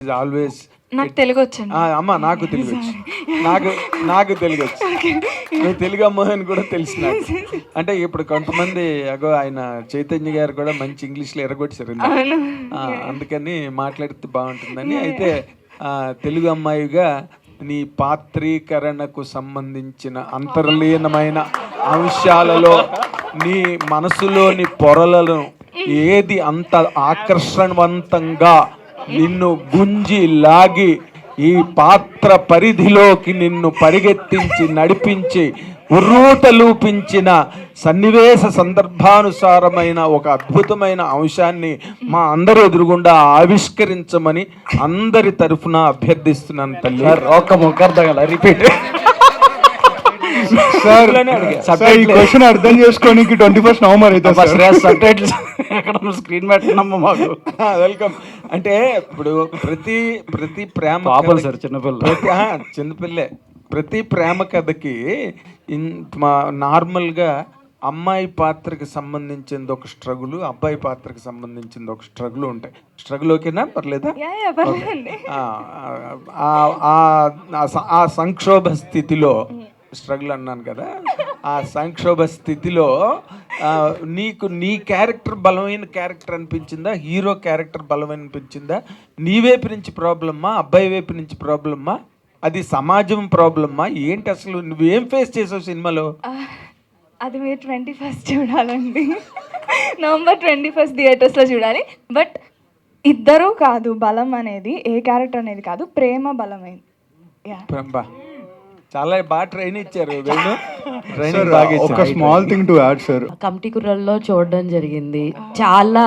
Always నాకు తెలుగు వచ్చండి అమ్మ నాకు తెలుగు వచ్చు నాకు నాకు తెలుగు వచ్చు నువ్వు తెలుగు అమ్మాయి అని కూడా తెలుసు నాకు. అంటే ఇప్పుడు కొంతమంది అగో ఆయన చైతన్య గారు కూడా మంచి ఇంగ్లీష్లో. ఆ, అందుకని మాట్లాడితే బాగుంటుందని. అయితే తెలుగు అమ్మాయిగా నీ పాత్రీకరణకు సంబంధించిన అంతర్లీనమైన అంశాలలో నీ మనసులోని పొరలను ఏది అంత ఆకర్షణవంతంగా నిన్ను గుంజి లాగి ఈ పాత్ర పరిధిలోకి నిన్ను పరిగెత్తించి నడిపించి ఉర్రూతలూపించిన సన్నివేశ సందర్భానుసారమైన ఒక అద్భుతమైన అంశాన్ని మా అందరూ ఎదురుగుండా ఆవిష్కరించమని అందరి తరఫున అభ్యర్థిస్తున్నాను తల్లి. కదా రిపీట్. సార్ సార్ ఈ క్వశ్చన్ అర్థం చేసుకోనికి ట్వంటీ ఫస్ట్ నవంబర్ అయితే సార్? సబ్ టైటిల్స్ ఎక్కడ స్క్రీన్ పెట్టినమ్మ మాకు. వెల్కమ్. అంటే ఇప్పుడు ప్రతి ప్రతి ప్రేమ సార్ చిన్నపిల్ల ప్రతి చిన్నపిల్లే ప్రతి ప్రేమ కథకి ఇన్ మా నార్మల్గా అమ్మాయి పాత్రకి సంబంధించింది ఒక స్ట్రగుల్ అబ్బాయి పాత్రకి సంబంధించింది ఒక స్ట్రగుల్ ఉంటాయి. స్ట్రగుల్ ఓకేనా? పర్లేదా? యా యా పర్లేదండి. ఆ, సంక్షోభ స్థితిలో స్ట్రగుల్ అన్నాను కదా ఆ సంక్షోభ స్థితిలో నీకు నీ క్యారెక్టర్ బలమైన క్యారెక్టర్ అనిపించిందా? హీరో క్యారెక్టర్ బలమైన అనిపించిందా? నీ వైపు నుంచి ప్రాబ్లమ్మా? అబ్బాయి వైపు నుంచి ప్రాబ్లమ్మా? అది సమాజం ప్రాబ్లమ్మా? ఏంటి అసలు? నువ్వేం ఫేస్ చేసావు సినిమాలో? అది మీరు ట్వంటీ ఫస్ట్ చూడాలండి. నవంబర్ ట్వంటీ ఫస్ట్ థియేటర్స్లో చూడాలి. బట్ ఇద్దరూ కాదు బలం అనేది ఏ క్యారెక్టర్ అనేది కాదు ప్రేమ బలమైంది యా. చాలా బాగా ట్రైన్ ఇచ్చారు ట్రైనింగ్ బాగా ఒక small thing to add sir committee కుర్రల్లో చూడడం జరిగింది. చాలా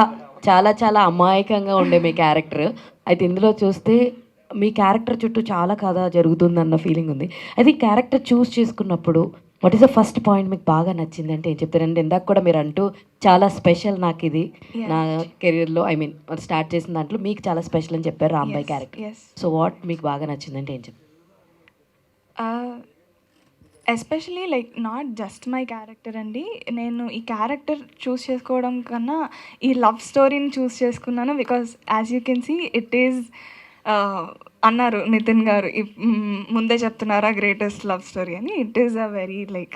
చాలా చాలా అమాయకంగా ఉండే మీ క్యారెక్టర్ అయితే ఇందులో చూస్తే మీ క్యారెక్టర్ చుట్టూ చాలా కథ జరుగుతుందన్న ఫీలింగ్ ఉంది. అయితే క్యారెక్టర్ చూస్ చేసుకున్నప్పుడు what is the first point మీకు బాగా నచ్చింది అంటే ఏం చెప్తారంటే ఇందాక కూడా మీరు అంటూ చాలా స్పెషల్ నాకు ఇది. నా కెరీర్లో ఐ మీన్ స్టార్ట్ చేసిన దాంట్లో మీకు చాలా స్పెషల్ అని చెప్పారు రాంబాయ్ క్యారెక్టర్ సో వాట్ మీకు బాగా నచ్చిందంటే ఏం చెప్తారు especially like not just my character అండి. నేను ఈ క్యారెక్టర్ చూస్ చేసుకోవడం కన్నా ఈ లవ్ స్టోరీని చూస్ చేసుకున్నాను because as you can see it is అన్నారు నితిన్ గారు. ఇప్- ముందే చెప్తున్నారా గ్రేటెస్ట్ లవ్ స్టోరీ అని. It is a very like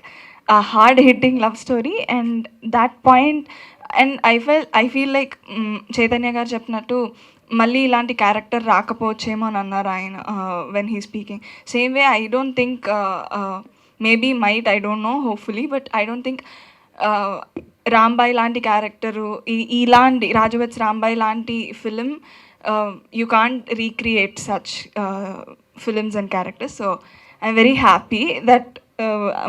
hard hitting love story and that point and I fell I feel like Chaitanya garu చెప్పినట్టు మళ్ళీ ఇలాంటి character రాకపోవచ్చేమో అని అన్నారు ఆయన when he speaking same way I don't think maybe might I don't know hopefully but I don't think Rambai లాంటి character ఇలాంటి రాజవత్స్ రాంబాయ్ లాంటి film you can't recreate such films and characters so I'm very happy that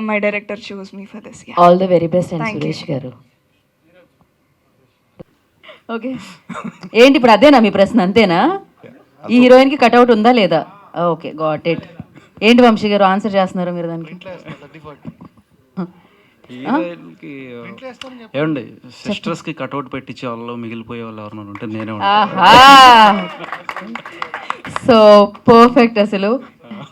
my director choose me for this all the very best and. Suresh garu okay. ఏంటి ఇప్పుడు అదేనా మీ ప్రశ్న? అంతేనా? ఈ హీరోయిన్కి కట్అవుట్ ఉందా లేదా? ఓకే. Got it. ఏంటి వంశీ గారు? ఆన్సర్ చేస్తున్నారు మీరు దానికి. ఏమండి సిస్టర్స్కి కట్అవుట్ పెట్టించే వాళ్ళు మిగిలిపోయే వాళ్ళు ఎవరైనా ఉంటే నేనే సో పర్ఫెక్ట్ అసలు.